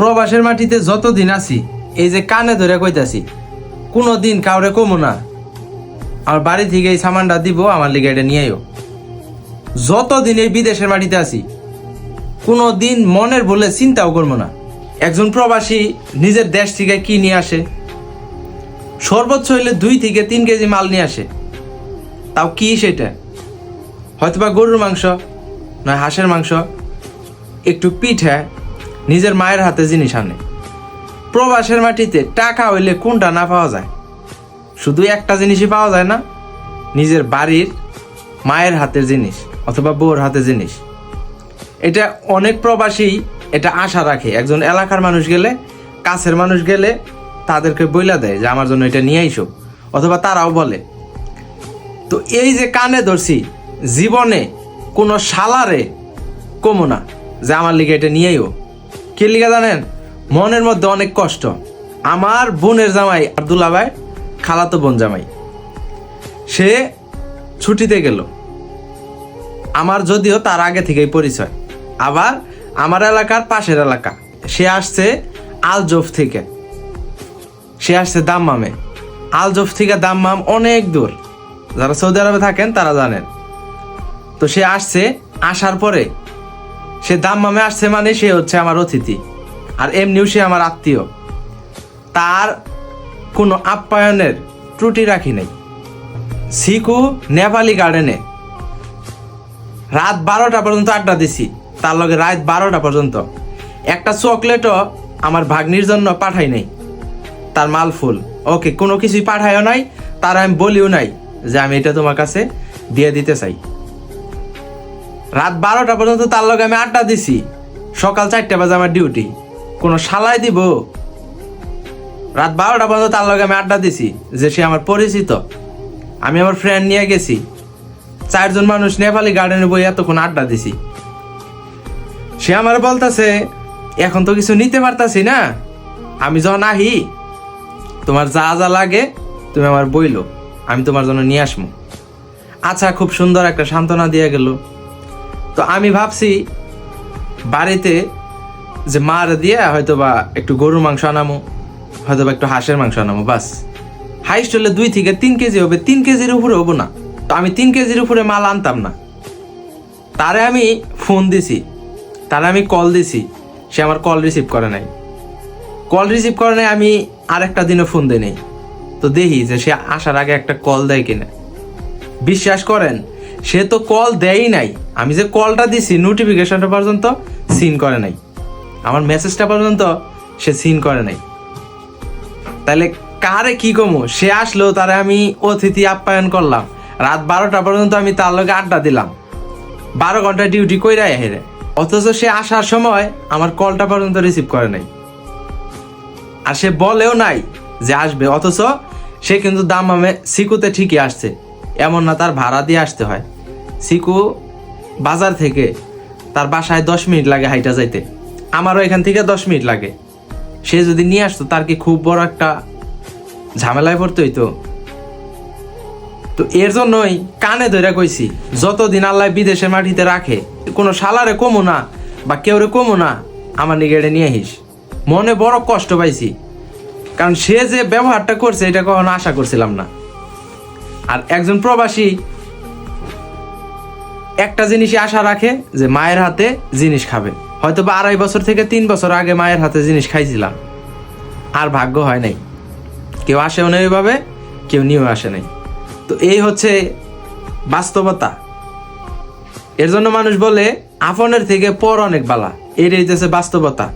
প্রবাসের মাটিতে যতদিন আছি, এই যে কানে ধরে কইতাছি কোনো দিন কাউরে কমো না। আমার বাড়ি থেকে এই সামানটা দিব, আমার লিগে এটা নিয়েও যতদিন এই বিদেশের মাটিতে আছি কোনো দিন মনের বলে চিন্তাও করব না। একজন প্রবাসী নিজের দেশ থেকে কি নিয়ে আসে? সর্বোচ্চ হইলে দুই থেকে তিন কেজি মাল নিয়ে আসে। তাও কি সেটা? হয়তোবা গরুর মাংস নয় হাঁসের মাংস, একটু পিঠে নিজের মায়ের হাতে জিনিস আনে। প্রবাসের মাটিতে টাকা হইলে কোনটা না পাওয়া যায়? শুধু একটা জিনিসই পাওয়া যায় না, নিজের বাড়ির মায়ের হাতের জিনিস অথবা বউর হাতের জিনিস। এটা অনেক প্রবাসী এটা আশা রাখে। একজন এলাকার মানুষ গেলে, কাছের মানুষ গেলে তাদেরকে বইলা দেয় যে, আমার জন্য এটা নিয়ে আইসো। অথবা তারাও বলে। তো এই যে কানে ধরছি, জীবনে কোনো সালারে কমো না যে, আমার লিগে এটা নিয়েইও কি লিগে জানেন? মনের মধ্যে অনেক কষ্ট। আমার বোনের জামাই আবদুল্লা ভাই, খালাতো বোন জামাই। সে ছুটিতে গেল। আমার যদিও তার আগে থেকেই পরিচয়। আবার আমার এলাকার পাশের এলাকা। সে আসছে আলজোফ থেকে। সে আসছে দাম্মামে। আলজোফ থেকে দাম্মাম অনেক দূর। যারা সৌদি আরবে থাকেন তারা জানেন। তো সে আসছে, আসার পরে সে দাম্মামে আসছে মানে সে হচ্ছে আমার অতিথি। আর এমনিও সে আমার আত্মীয়। তার কোনো আপ্যায়নের ত্রুটি রাখি নাই। সিকু নেপালি গার্ডেনে রাত বারোটা পর্যন্ত আড্ডা দিছি। তার লগে রাত বারোটা পর্যন্ত। একটা চকলেটও আমার ভাগ্নির জন্য পাঠাই নাই। তার মাল ফুল। ওকে কোনো কিছুই পাঠায়ও নাই। তার আমি বলিও নাই যে আমি এটা তোমার কাছে দিয়ে দিতে চাই। রাত বারোটা পর্যন্ত তার লগে আমি আড্ডা দিছি। সকাল চারটে বাজে আমার ডিউটি কোনো শালাই দিব? রাত বারোটা পর্যন্ত তার লগে আমি আড্ডা দিছি যে সে আমার পরিচিত। আমি আমার ফ্রেন্ড নিয়ে গেছি। চারজন মানুষ নেপালি গার্ডেনে বই এতক্ষণ আড্ডা দিছি। সে আমার বলতাছে, এখন তো কিছু নিতে পারতাছি না। আমি যখন আহি, তোমার যা যা লাগে তুমি আমার বইলো। আমি তোমার জন্য নিয়ে আসব আচ্ছা খুব সুন্দর একটা সান্ত্বনা দিয়ে গেল। তো আমি ভাবছি বাড়িতে যে মার দিয়ে হয়তো বা একটু গরুর মাংস আনামো হয়তো বা একটু হাঁসের মাংস আনামো, বাস। হাইস্ট হলে দুই থেকে তিন কেজি হবে, তিন কেজির উপরে হব না। তো আমি তিন কেজির উপরে মাল আনতাম না। তারে আমি ফোন দিছি, তারে আমি কল দিছি, সে আমার কল রিসিভ করে নাই। কল রিসিভ করে নাই, আমি আর একটা দিনও ফোন দিই নাই। তো দেখি যে সে আসার আগে একটা কল দেয় কিনা। বিশ্বাস করেন সে তো কল দেয়ই নাই। আমি যে কলটা দিছি নোটিফিকেশনটা পর্যন্ত সিন করে নাই। আমার মেসেজটা পর্যন্ত সে সিন করে নাই। তাহলে কারে কি কমো? সে আসলো, তারে আমি অতিথি আপ্যায়ন করলাম। রাত বারোটা পর্যন্ত আমি তার লগে আড্ডা দিলাম। বারো ঘণ্টা ডিউটি কইরাই হেরে অথচ সে আসার সময় আমার কলটা পর্যন্ত রিসিভ করে নাই। আর সে বলেও নাই যে আসবে, অথচ সে কিন্তু দামামে সিকুতে ঠিকই আসছে। এমন না তার ভাড়া দিয়ে আসতে হয়। সিকু বাজার থেকে তার বাসায় দশ মিনিট লাগে হাইটা যাইতে। আমারও এখান থেকে দশ মিনিট লাগে। সে যদি নিয়ে আসতো, তার কি খুব বড় একটা ঝামেলায় পড়তে হইতো? তো এর জন্যই কানে ধরে কইছি, যতদিন আল্লাহ বিদেশে মাটিতে রাখে, কোনো সালারে কমো না বা কেউরে কমো না, আমার নিগেড়ে নিয়ে আহিস মনে বড় কষ্ট পাইছি। কারণ সে যে ব্যবহারটা করছে, এটা কখনো আশা করছিলাম না। আর একজন প্রবাসী একটা জিনিসই আশা রাখে যে মায়ের হাতে জিনিস খাবে। হয়তো বা আড়াই বছর থেকে তিন বছর আগে মায়ের হাতে জিনিস খাইছিলাম। আর ভাগ্য হয় নাই। কেউ আসেও না ওইভাবে, কেউ নিয়েও আসে নাই। তো এই হচ্ছে বাস্তবতা। এর জন্য মানুষ বলে, আপনের থেকে পর অনেক বালা। এর হইতেছে বাস্তবতা।